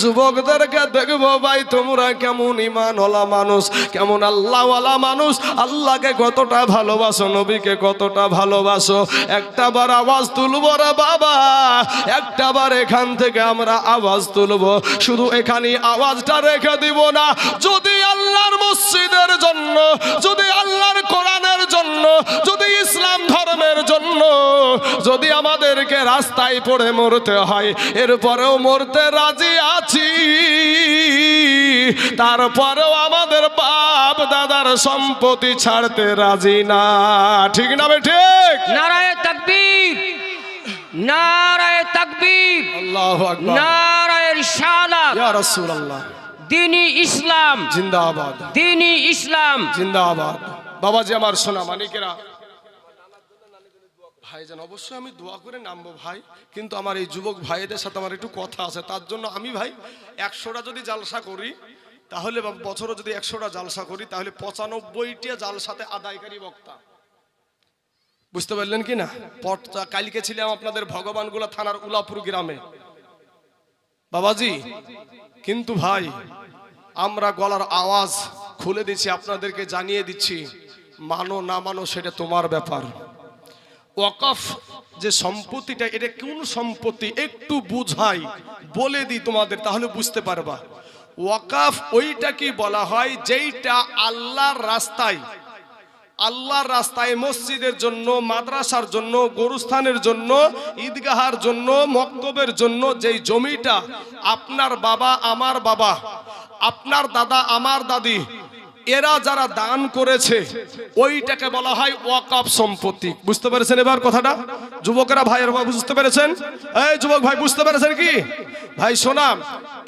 যুবকদেরকে দেখব, ভাই, তোমরা কেমন ইমানওয়ালা মানুষ? কেমন আল্লাহওয়ালা মানুষ? আল্লাহকে কতটা ভালোবাসো? নবীকে কতটা ভালোবাসো? একটা বার আওয়াজ তুলবো রে বাবা, একটা বার এখান থেকে আমরা আওয়াজ তুলবো। শুধু এখানে আওয়াজটা রেখে দিব না, যদি আল্লাহর মসজিদের জন্য, যদি আল্লাহর কোরআনের জন্য, যদি ইসলাম ধর্মের জন্য, যদি আমাদেরকে রাস্তায় পড়ে মরতে হয়, এরপরেও মরতে রাজি আছি তারপরেও আমাদের বাপ দাদার সম্পত্তি ছাড়তে রাজি না। ঠিক না ঠিক? নারায় তাকবীর। নারায় তাকবীর। আল্লাহু আকবার। নারায় রিসালাত ইয়া রাসূলুল্লাহ। দিনী ইসলাম। জিন্দাবাদ। দিনী ইসলাম। জিন্দাবাদ। বাবাজি আমার সোনা মানিকেরা ভাইজান অবশ্যই আমি দোয়া করে নামবো ভাই, কিন্তু আমার এই যুবক ভাইদের সাথে আমার একটু কথা আছে, তার জন্য আমি ভাই একশোটা যদি জালসা করি, তাহলে বছরে যদি একশোটা জালসা করি, তাহলে পঁচানব্বইটা জালসাতে আদায়কারী বক্তা। বুঝতে পারলেন কি না? পটটা কালকে ছিলাম আপনাদের ভগবানগুলা থানার উলাপুর গ্রামে। বাবাজি, কিন্তু ভাই, আমরা গলার আওয়াজ খুলে দিচ্ছি, আপনাদেরকে জানিয়ে দিচ্ছি, মানো না মানো সেটা তোমার ব্যাপার। ওয়াকফ যে সম্পত্তিটা, এটা কোন সম্পত্তি? একটু বুঝাই, বলে দিই তোমাদের, তাহলে বুঝতে পারবা। ওয়াকাফ ওইটা কি বলা হয় যেইটা আল্লাহর রাস্তায় আল্লাহর রাস্তায় মসজিদের জন্য, মাদ্রাসার জন্য, গরুস্থানের জন্য, ঈদগাহার জন্য, মক্তবের জন্য যেই জমিটা আপনার বাবা, আমার বাবা, আপনার দাদা, আমার দাদি এরা যারা দান করেছে, ওইটাকে বলা হয় ওয়াকাফ সম্পত্তি। বুঝতে পেরেছেন এবার কথাটা? যুবকেরা ভাইয়ের বাবা বুঝতে পেরেছেন? এই যুবক ভাই, বুঝতে পেরেছেন কি? ভাই শোনাম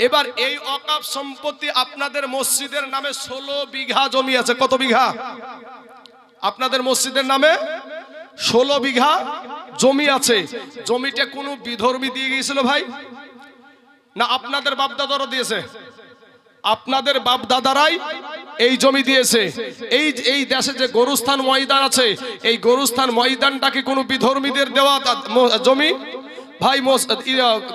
এবার এই ওয়াকাফ সম্পত্তি আপনাদের মসজিদের নামে ষোলো বিঘা জমি আছে। কত বিঘা? আপনাদের মসজিদের নামে ষোলো বিঘা জমি আছে। জমিটা কোনো বিধর্মী দিয়ে গিয়েছিল ভাই? না, আপনাদের বাপদাদারও দিয়েছে। আপনাদের বাপ দাদারাই এই জমি দিয়েছে। এই এই দেশে যে গরুস্থান ময়দান আছে, এই গরুস্থান ময়দানটাকে কোনো বিধর্মীদের দেওয়া জমি ভাই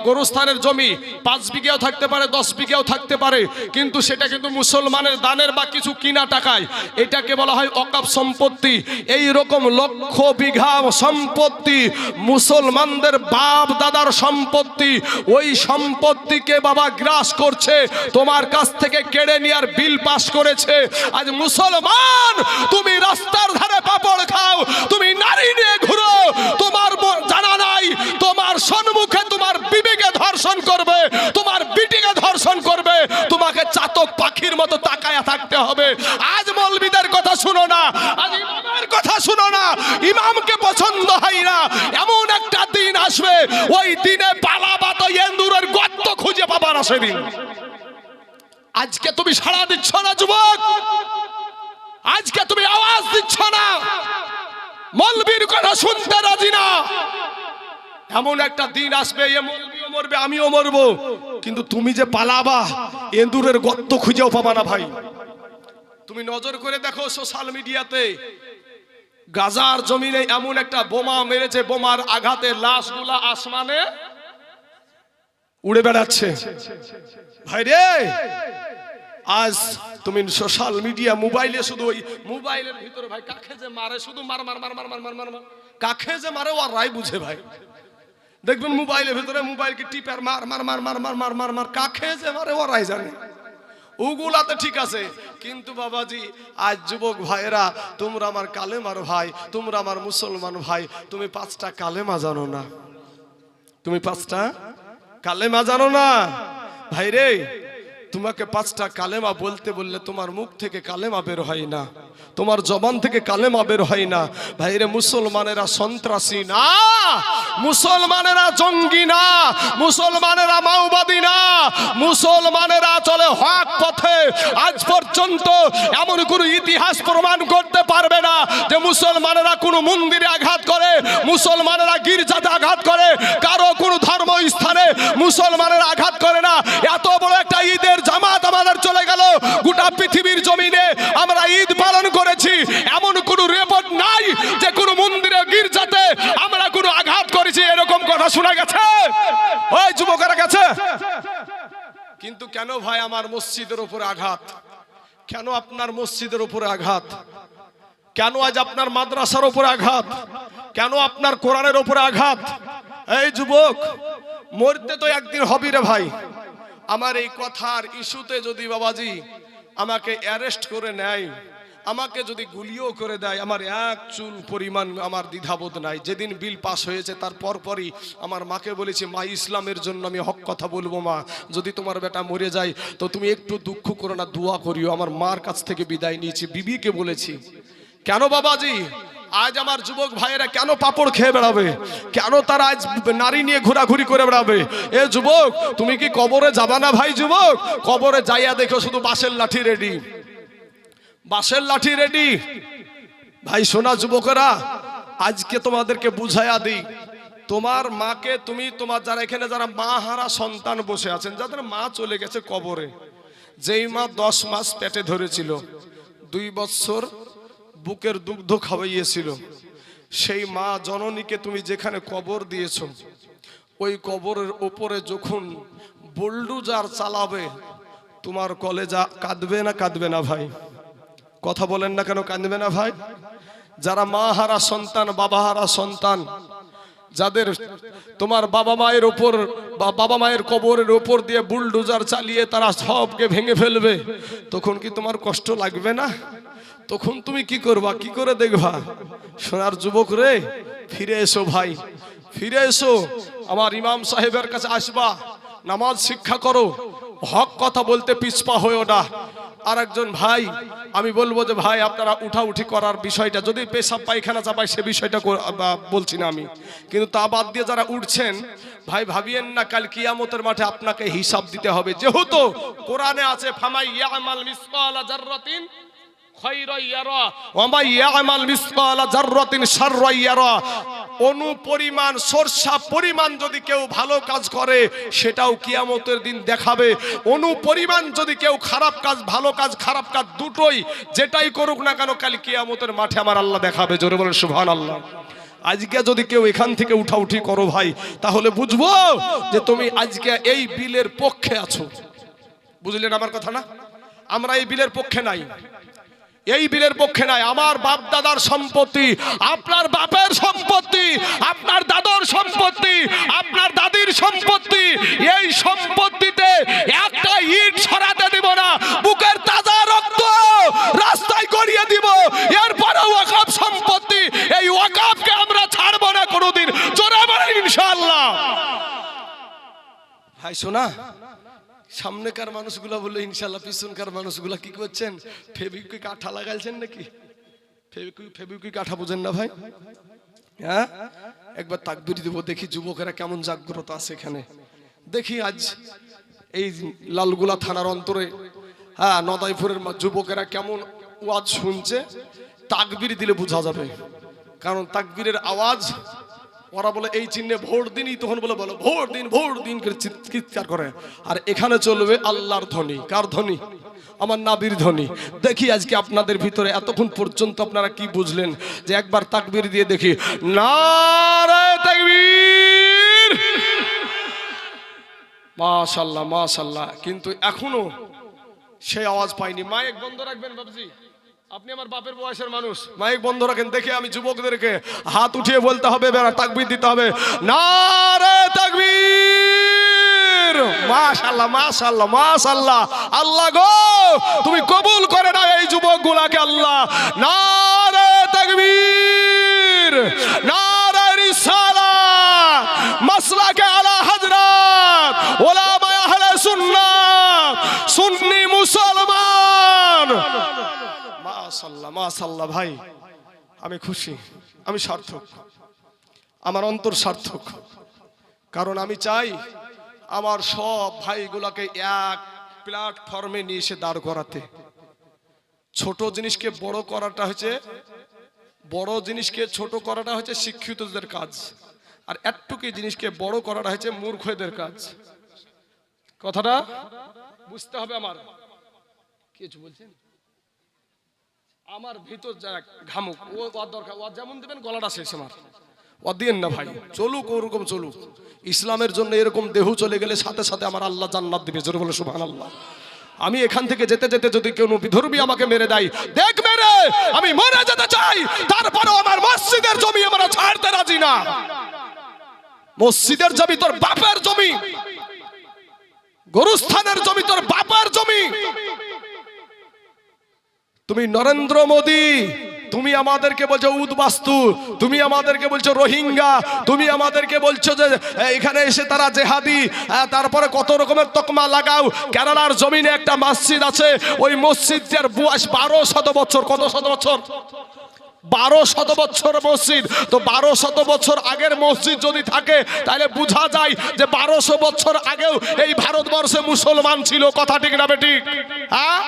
গরুস্থানের জমি, পাঁচ বিঘেও থাকতে পারে, দশ বিঘেও থাকতে পারে, কিন্তু সেটা কিন্তু মুসলমানের দানের বা কিছু কিনা টাকায়। এটাকে বলা হয় অকাপ সম্পত্তি। এই রকম লক্ষ বিঘা সম্পত্তি মুসলমানদের বাপ দাদার সম্পত্তি। ওই সম্পত্তিকে বাবা গ্রাস করছে, তোমার কাছ থেকে কেড়ে নেওয়ার বিল পাস করেছে। আজ মুসলমান, তুমি রাস্তার ধারে পাপড় খাও, তুমি নারী নিয়ে ঘুরো, তোমার তোমার সম্মুখে তোমার বিবেকে ধর্ষণ করবে, তোমার বিটিকে ধর্ষণ করবে, তোমাকে চাতক পাখির মতো তাকায়া থাকতে হবে। আজ মলবিদের কথা শুনো না, আজ ইমামের কথা শুনো না। ইমামকে পছন্দ হয় না, এমন একটা দিন আসবে, ওই দিনে পালাবা তো এন্দুরের গর্ত খুঁজে পাবার না সেদিন। আজকে তুমি সাড়া দিচ্ছ না, যুবক। আজকে তুমি আওয়াজ দিচ্ছ না। মলবির কথা শুনতে রাজি না। এমন একটা দিন আসবে মরবে আমিও মরবো কিন্তু তুমি যে পালাবা এন্দুরের গর্ত খুঁজেও পাবা না ভাই তুমি নজর করে দেখো সোশ্যাল মিডিয়াতে গাজার জমিনে এমন একটা বোমা মেরেছে বোমার আঘাতে লাশগুলা আসমানে উড়ে বেড়াচ্ছে ভাই রে আজ তুমি সোশ্যাল মিডিয়া মোবাইলে শুধু ওই মোবাইলের ভিতরে ভাই কাকে যে মারে শুধু মার মার মার মার মার মার মার কাকে যে মারে ও আর রায় বুঝে ভাই দেখবেন মোবাইলের ভেতরে মোবাইলকে টিপার মার মার মার মার মার মার মার মার, কাকে যে মারে ওরাই জানে। ওগুলাতে ঠিক আছে। কিন্তু বাবাজি, আজ যুবক ভাইরা তোমরা আমার কালেমার ভাই, তোমরা আমার মুসলমান ভাই, তুমি পাঁচটা কালেমা জানো না। তুমি পাঁচটা কালেমা জানো না? ভাই রে তোমাকে পাঁচটা কালেমা বলতে বললে তোমার মুখ থেকে কালেমা বের হয় না, তোমার জবান থেকে কালেমা বের হয় না। ভাইরে, মুসলমানেরা সন্ত্রাসী না, মুসলমানেরা জঙ্গি না, মুসলমানেরা মাওবাদী না, মুসলমানেরা চলে হক পথে। আজ পর্যন্ত এমন কোন ইতিহাস প্রমাণ করতে পারবে না যে মুসলমানেরা কোনো মন্দিরে আঘাত করে, মুসলমানেরা গির্জাতে আঘাত করে, কারও কোনো ধর্ম স্থানে মুসলমানেরা আঘাত করে না। এত বড় একটা ঈদের গোটা পৃথিবীর জমিনে আমরা ঈদ পালন করেছি। এমন কোনো রেপোর্ট নাই যে কোনো মন্দিরে, গির্জাতে আমরা কোনো আঘাত করেছি, এরকম কথা শোনা গেছে? ওই যুবকেরা গেছে? কিন্তু কেন ভাই আমার মসজিদের উপরে আঘাত? কেন আপনার মসজিদের উপরে আঘাত? কেন আজ আপনার মাদ্রাসার উপরে আঘাত? কেন আপনার কোরআনের উপরে আঘাত? এই যুবক, মরতে তো একদিন হবি রে ভাই। আমার এই কথার ইস্যুতে যদি বাবাজি আমাকে অ্যারেস্ট করে নেয়। আমাকে যদি গুলিও করে দেয়, আমার এক চুল পরিমাণ আমার দ্বিধাবোধ নাই। যেদিন বিল পাস হয়েছে, তার পরপরই আমার মাকে বলেছি, মা, ইসলামের জন্য আমি হক কথা বলব, মা। যদি তোমার বেটা মরে যায়, তো তুমি একটু দুঃখ করো না, দোয়া করিও। আমার মার কাছ থেকে বিদায় নিয়েছি। বিবিকে বলেছি, কেন বাবাজি? আজ আমার যুবক ভাইয়েরা কেন পাপড় খেয়ে বেড়াবে? কেন তারা আজ নারী নিয়ে ঘোরাঘুরি করে বেড়াবে? এ যুবক, তুমি কি কবরে যাবা না ভাই যুবক? কবরে যাইয়া দেখো শুধু বাঁশের লাঠি রেডি বাঁশের লাঠি রেডি ভাই সোনা যুবকেরা, আজকে তোমাদেরকে বুঝাইয়া দিই। তোমার মাকে তুমি, তোমার যারা এখানে যারা মা হারা সন্তান বসে আছেন, যাদের মা চলে গেছে কবরে, যেই মা দশ মাস পেটে ধরেছিল, দুই বছর বুকের দুগ্ধ খাওয়াইয়েছিল। সেই মা জননীকে তুমি যেখানে কবর দিয়েছ, ওই কবরের ওপরে যখন বুলডুজার চালাবে, তোমার কলেজা কাঁদবে না কাঁদবে না ভাই? কথা বলেন না কেন কাঁদবে না ভাই? যারা মা হারা সন্তান, বাবা হারা সন্তান, যাদের তোমার বাবা মায়ের ওপর বা বাবা মায়ের কবরের ওপর দিয়ে বুলডোজার চালিয়ে তারা সবকে ভেঙে ফেলবে, তখন কি তোমার কষ্ট লাগবে না? তখন তুমি কি করবা? কি করে দেখবা? সোনার যুবক রে, ফিরে এসো ভাই, ফিরে এসো। আমার ইমাম সাহেবের কাছে আসবা। নামাজ শিক্ষা করো। হক কথা বলতে পিছপা হয়েও না। আর একজন ভাই, আমি বলব যে, ভাই, আপনারা উঠাউঠি করার বিষয়টা, যদি পেশাব, পায়খানা চাপায় সে বিষয়টা বলছি না আমি। কিন্তু তা বাদ দিয়ে যারা উঠছেন, ভাই, ভাবিয়েন না, কাল কিয়ামতের মাঠে আপনাকে হিসাব দিতে হবে। যেহেতু কোরআনে আছে, ফামাই ইয়ামাল মিসকালা জাররাতিন খৈরা ইয়ারা। ওমা ইয়ামাল মিসকালা জাররাতিন শাররা ইয়ারা। অনু পরিমাণ সরষা পরিমাণ যদি কেউ ভালো কাজ করে, সেটাও কিয়ামতের দিন দেখাবে। অনু পরিমাণ যদি কেউ খারাপ কাজ, ভালো কাজ, খারাপ কাজ দুটোই, যেটাই করুক না কেন, কাল কিয়ামতের মাঠে আমার আল্লাহ দেখাবে। জোরে বলেন সুবহান আল্লাহ আজকে যদি কেউ এখান থেকে উঠাউঠি করো ভাই, তাহলে বুঝব যে তুমি আজকে এই বিলের পক্ষে আছো। বুঝলেন আমার কথা না? আমরা এই বিলের পক্ষে নাই। এই বিলের পক্ষে নাই, আমার বাপ দাদার সম্পত্তি, আপনার বাপের সম্পত্তি, আপনার দাদার সম্পত্তি, আপনার দাদির সম্পত্তি, এই সম্পত্তিতে একটা ইট ছড়াতে দিব না, বুকের তাজা রক্ত রাস্তায় গড়িয়ে দিব এরপরে ওয়াকাফ সম্পত্তি, এই ওয়াকাফকে আমরা ছাড়বো না কোনোদিন, জোরে বলেন ইনশাআল্লাহ। ভাই, শোনা সামনেকার মানুষগুলো বলল, ইনশাল্লাহ পিছনকার মানুষগুলো কি করছেন? ফেবিকুইক আঠা লাগাইছেন নাকি? ফেবিকুইক ফেবিকুইক আঠা বুঝেন না ভাই? হ্যাঁ? একবার তাকবির দেবো, দেখি যুবকেরা কেমন জাগ্রত আছে এখানে। দেখি আজ এই লালগুলা থানার অন্তরে হ্যাঁ নদাইপুরের যুবকেরা কেমন ওয়াজ শুনছে। তাকবির দিলে বোঝা যাবে। কারণ তাকবীরের আওয়াজ ওরা বলে, এই চিহ্নে ভোট দিনই তখন বলে, বলো ভোট দিন ভোট দিন করে চিৎকার করে। আর এখানে চলবে আল্লাহর ধ্বনি। কার ধ্বনি? আমার নাবির ধ্বনি। দেখি আজকে আপনাদের ভিতরে এতক্ষণ পর্যন্ত আপনারা কি বুঝলেন? যে একবার তাকবীর দিয়ে দেখি, নারে তাকবীর! মাশাল্লাহ মাশাল্লাহ। কিন্তু এখনও সেই আওয়াজ পাইনি। মাইক বন্ধ রাখবেন বাবজি আপনি আমার বাপের বয়সের মানুষ। মাইক বন্ধ রাখেন, দেখে আমি যুবকদেরকে হাত উঠিয়ে বলতে হবে, বেড়া তাকবীর দিতে হবে। নারে তাকবীর! মাশাআল্লাহ মাশাআল্লাহ মাশাআল্লাহ আল্লাহ গো, তুমি কবুল করে নাও এই যুবক গুলাকে আল্লাহ। নারে তাকবীর! নারে রিসালাত মাসলাকে আলা হযরত ওলামা আহলে সুন্নাত। সুন্নি মুসলমান মাশাল্লাহ মাশাল্লাহ ভাই। আমি খুশি, আমি সার্থক। আমার অন্তর সার্থক। কারণ আমি চাই আমার সব ভাইগুলোকে এক প্ল্যাটফর্মে নিয়ে এসে দাঁড় করাতে। ছোট জিনিসকে বড় করাটা হচ্ছে, বড় জিনিসকে ছোট করাটা হচ্ছে শিক্ষিতদের কাজ। আর একটুকি জিনিসকে বড় করাটা হচ্ছে মূর্খদের কাজ। কথাটা বুঝতে হবে আমার। কিছু বলছেন? আমার ভিতর যা ঘামুক, ও ওর দরকার ও যেমন দেবেন, গলাটা শেষ আমার। ও দিয়েন না ভাই। চলুক, ওরকম চলুক। ইসলামের জন্য এরকম দেহ চলে গেলে সাথে সাথে আমার আল্লাহ জান্নাত দিবে, জোরে বলে সুবহান আল্লাহ আমি এখান থেকে যেতে যেতে যদি কেউ বিধর্মী আমাকে মেরে দেয়, দেখ মেরে, আমি মরে যেতে চাই। তারপরেও আমার মসজিদের জমি আমরা ছাড়তে রাজি না। মসজিদের জমি তোর বাপের জমি। গরুস্থানের জমি তোর বাপের জমি। তুমি নরেন্দ্র মোদী, তুমি আমাদেরকে বলছো উদ্বাস্তু তুমি আমাদেরকে বলছো রোহিঙ্গা, তুমি আমাদেরকে বলছো যে এখানে এসে তারা জেহাদি তারপরে কত রকমের তকমা লাগাও। কেরালার জমিনে একটা মসজিদ আছে, ওই মসজিদ যার বয়স বারো শত বছর, কত শত বছর? বারো শত বছর মসজিদ। তো বারো শত বছর আগের মসজিদ যদি থাকে, তাহলে বোঝা যায় যে বারোশো বছর আগেও এই ভারতবর্ষে মুসলমান ছিল। কথা ঠিক না বেঠিক হ্যাঁ?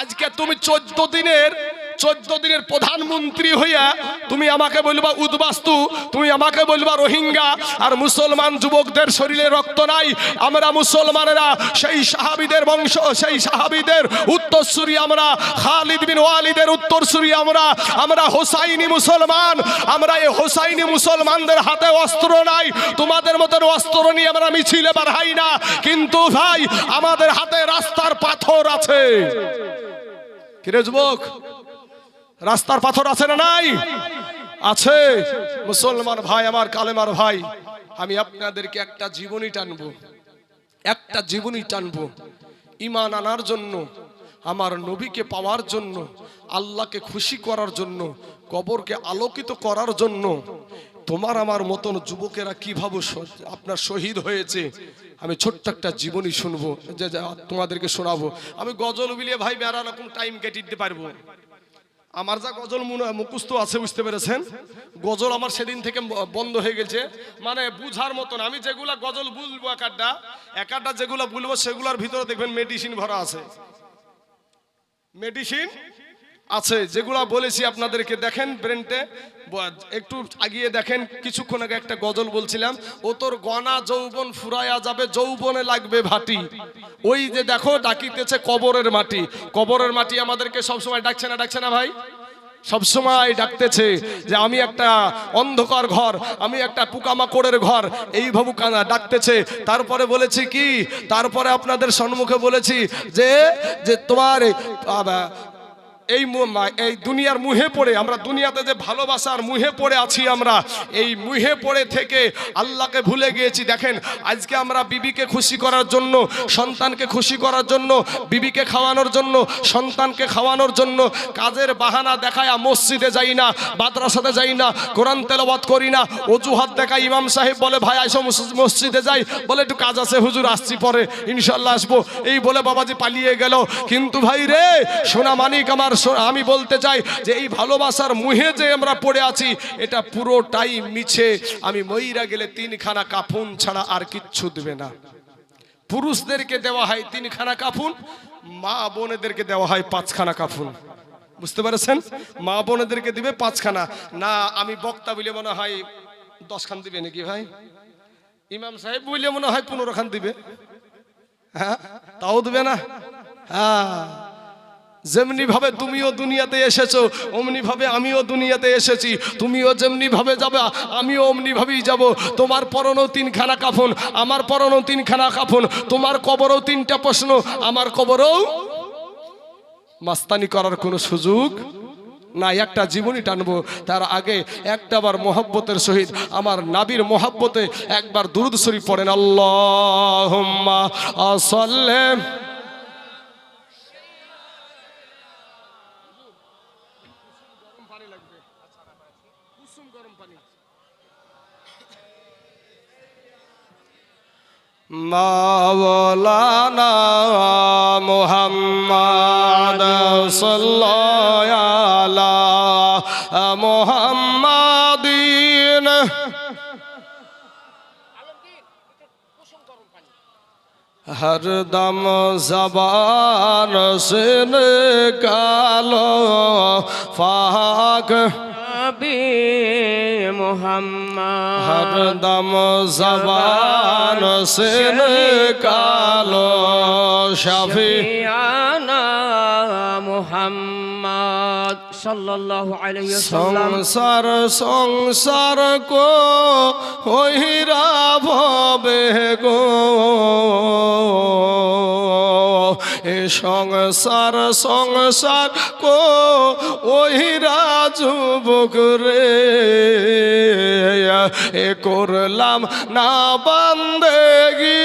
আজকে তুমি চোদ্দ দিনের চোদ্দ দিনের প্রধানমন্ত্রী হইয়া তুমি আমাকে বলবা উদ্বাস্তু, তুমি আমাকে বলবা রোহিঙ্গা, আর মুসলমান যুবকদের শরীরে রক্ত নাই। আমরা মুসলমানেরা, সেই সাহাবিদের বংশ, সেই সাহাবিদের উত্তরসূরি আমরা, খালিদ বিন ওয়ালিদের উত্তরসূরি আমরা আমরা হোসাইনি মুসলমান, আমরা এই হোসাইনি মুসলমানদের হাতে অস্ত্র নাই। তোমাদের মতন অস্ত্র নিয়ে আমরা মিছিলে বাড়াই না। কিন্তু ভাই, আমাদের হাতে রাস্তার পাথর আছে। কিরে যুবক? রাস্তার পাথর আছে না নাই? আছে। মুসলমান ভাই, আমার কালেমার ভাই, আমি আপনাদেরকে একটা জীবনী টানবো। একটা জীবনী টানবো। ইমান আনার জন্য, আমার নবীকে পাওয়ার জন্য, আল্লাহকে খুশি করার জন্য, কবরকে আলোকিত করার জন্য, তোমার আমার মতন যুবকেরা কীভাবে আপনার শহীদ হয়েছে? আমি ছোট্ট একটা জীবনী শুনব, যে তোমাদেরকে শোনাবো। আমি গজল বিলিয়ে ভাই বেড়া রকম টাইম কেটে দিতে পারব? আমার যা গজল মুন- মুখস্থ আছে, বুঝতে পেরেছেন? গজল আমার সেদিন থেকে বন্ধ হয়ে গেছে। মানে বুঝার মতন। আমি যেগুলা গজল বুঝব এক আড্ডা যেগুলা বুঝব সেগুলোর ভিতরে দেখবেন মেডিসিন ভরা আছে। মেডিসিন আছে, যেগুলা বলেছি আপনাদেরকে, দেখেন ব্রেনটে একটু আগিয়ে দেখেন, কিছুক্ষণ আগে একটা গজল বলছিলাম, ও তোর গনা যৌবন ফুরায়া যাবে, যৌবনে লাগবে ভাটি। ওই যে দেখো, ডাকিতেছে কবরের মাটি। কবরের মাটি আমাদেরকে সবসময় ডাকছে না ডাকছে না ভাই? সবসময় ডাকতেছে যে, আমি একটা অন্ধকার ঘর, আমি একটা পোকামাকড়ের ঘর। এই কানা ডাকতেছে। তারপরে বলেছি কি? তারপরে আপনাদের সম্মুখে বলেছি যে যে তোমার এই, এই দুনিয়ার মুহে পড়ে আমরা দুনিয়াতে যে ভালোবাসার মুহে পড়ে আছি আমরা এই মুহে পড়ে থেকে আল্লাহকে ভুলে গিয়েছি। দেখেন আজকে আমরা বিবিকে খুশি করার জন্য সন্তানকে খুশি করার জন্য বিবিকে খাওয়ানোর জন্য সন্তানকে খাওয়ানোর জন্য কাজের বাহানা দেখায় মসজিদে যাই না মাদ্রাসাতে যাই না কোরআন তেলাওয়াত করি না অজুহাত দেখায় ইমাম সাহেব বলে ভাই আইসো মসজিদে যাই। বলে একটু কাজ আছে হুজুর আসছি পরে ইনশাল্লাহ আসব। এই বলে বাবাজি পালিয়ে গেল। কিন্তু ভাই রে সোনা মানিক আমার আমি বলতে চাই যে এই ভালোবাসার মুহে যে আমরা পড়ে আছি, এটা পুরোটাই মিছে। আমি মইরা গেলে তিনখানা কাফুন ছাড়া আর কিচ্ছু দেবে না। পুরুষদেরকে দেওয়া হয় তিনখানা কাফুন, মা বোনেদেরকে দেওয়া হয় পাঁচখানা কাফুন। বুঝতে পেরেছেন? মা বোনেদেরকে দিবে পাঁচখানা। না, আমি বক্তা বলে মনে হয় দশখান দিবে নাকি ভাই? ইমাম সাহেব বলে মনে হয় পনেরো খান দিবে। হ্যাঁ? তাও দিবে না? হ্যাঁ। যেমনি ভাবে তুমিও দুনিয়াতে এসেছ অমনি ভাবে আমিও দুনিয়াতে এসেছি। তুমিও যেমনি ভাবে যাবে, আমিও অমনি ভাবেই যাব। তোমার পরনও তিনখানা কাফন, আমার পরনও তিনখানা কাফন, তোমার কবরও তিনটা প্রশ্ন, আমার কবরও মাস্তানি করার কোনো সুযোগ না একটা জীবনই টানবো, তার আগে একটাবার মোহাব্বতের সহিত, আমার নাবির মোহাব্বতে একবার দুরুদ শরীফ পড়েন। আল্লাহ সাল্লেম মাওলানা মোহাম্মদ সাল্লাল্লাহু হরদম জবান সিন কালো ফাক নবী মোহাম্মদ হরদম জবান সিন কালো শফিয়া মুহাম্মদ সাল্লাল্লাহু আলাইহি ওয়াসাল্লাম। সংসার সংসার কো হইরা ভবে গো। এ সংসার সংসার কো ওহিরা যুবক রে। এ করলাম না বান্দেগি।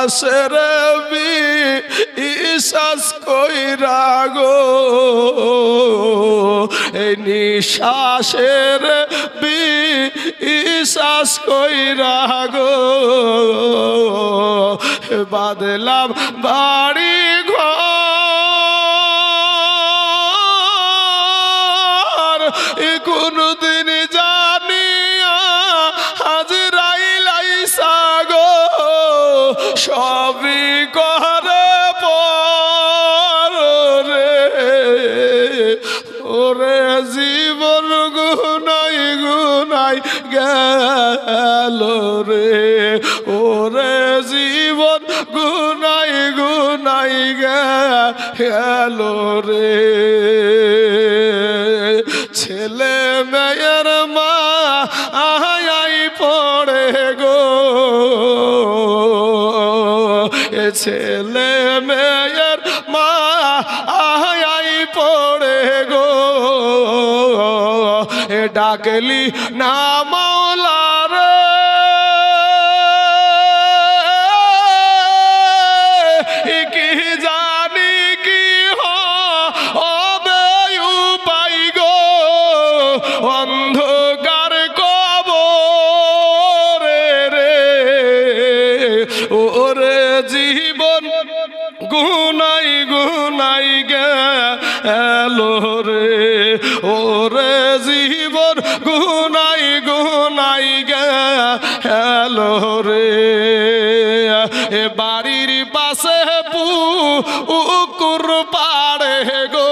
নিঃশ্বাসের বি ইশ্বাস কইরা গো। এই নিঃশ্বাসের বি ইশ্বাস কইরা গো। বাদলাম বাড়ি ঘর, এ ওরে জীবন গুনাই গুনাই গেল রে। ছেলে মেয়ের মা আহাই পড়ে গো। ছেলে মেয়ের মা আহাই পড়ে গো। ডাকলি ওরে জীবন গুনাই গুনাই গেল রে। ওরে জীবন গুনাই গুনাই গেল রে। এ বাড়ির পাশে পুকুর পাড়ে গো।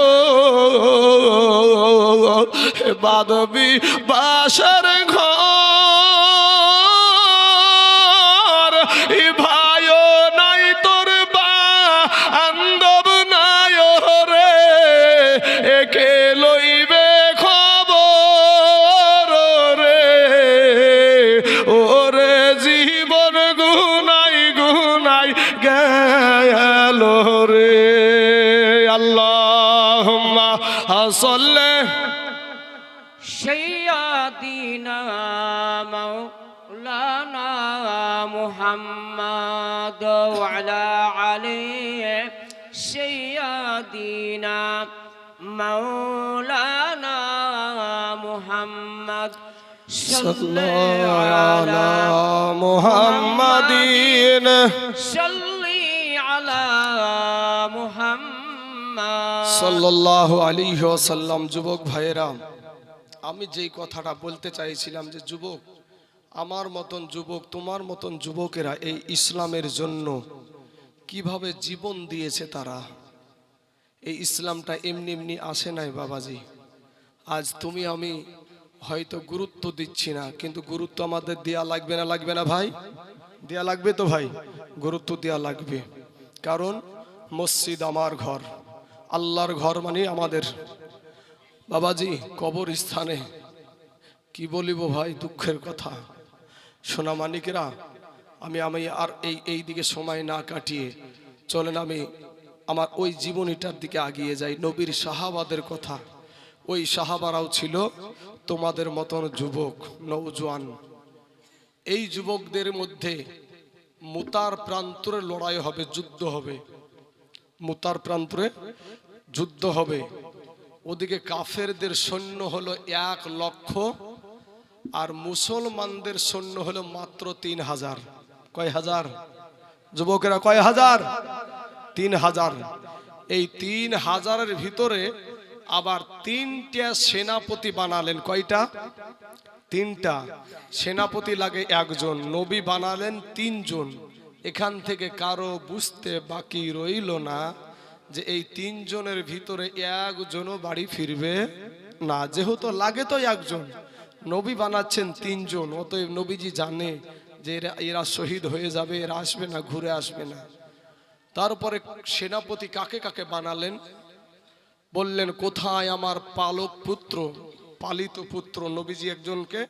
বাদবি বাসার صلى. سيدنا مولانا محمد وعلى علي. سيدنا مولانا محمد. صلى على محمد صلي على محمد. ওয়াসাল্লাম, যুবক ভাইয়েরা, আমি যেই কথাটা বলতে চাইছিলাম যে, যুবক, আমার মতন যুবক, তোমার মতন যুবকেরা এই ইসলামের জন্য কীভাবে জীবন দিয়েছে তারা? এই ইসলামটা এমনি এমনি আসে নাই বাবাজি। আজ তুমি, আমি হয়তো গুরুত্ব দিচ্ছি না, কিন্তু গুরুত্ব আমাদের দেয়া লাগবে না লাগবে না ভাই? দেয়া লাগবে তো ভাই? গুরুত্ব দেয়া লাগবে। কারণ মসজিদ আমার ঘর। আল্লাহর ঘর মানে আমাদের। বাবাজি কবর স্থানে কি বলিব ভাই দুঃখের কথা? সোনা মানিকেরা, আমি আমি আর এই এই দিকে সময় না কাটিয়ে চলেন আমি আমার ওই জীবনীটার দিকে আগিয়ে যাই। নবীর সাহাবাদের কথা, ওই সাহাবারাও ছিল তোমাদের মতন যুবক নৌজওয়ান এই যুবকদের মধ্যে মুতার প্রান্তরে লড়াই হবে, যুদ্ধ হবে। মুতার প্রান্তরে যুদ্ধ হবে। ওদিকে কাফেরদের সৈন্য হলো এক লক্ষ আর মুসলমানদের সৈন্য হলো মাত্র তিন হাজার। কয় হাজার? যুবকেরা, কয় হাজার? তিন হাজার। এই তিন হাজারের ভিতরে আবার তিনটা সেনাপতি বানালেন। কয়টা? তিনটা। সেনাপতি লাগে একজন, নবী বানালেন তিনজন। এখান থেকে কারও বুঝতে বাকি রইল না যে এই তিনজনের ভিতরে একজনও বাড়ি ফিরবে না। যেহেতু লাগে তো একজন। নবী বানাচ্ছেন তিনজন, অতএব নবীজি জানে যে এরা এরা শহীদ হয়ে যাবে, এরা আসবে না, ঘুরে আসবে না। তারপরে সেনাপতি কাকে কাকে বানালেন? বললেন, কোথায় আমার পালক পুত্র? পালিত পুত্র নবীজি একজনকে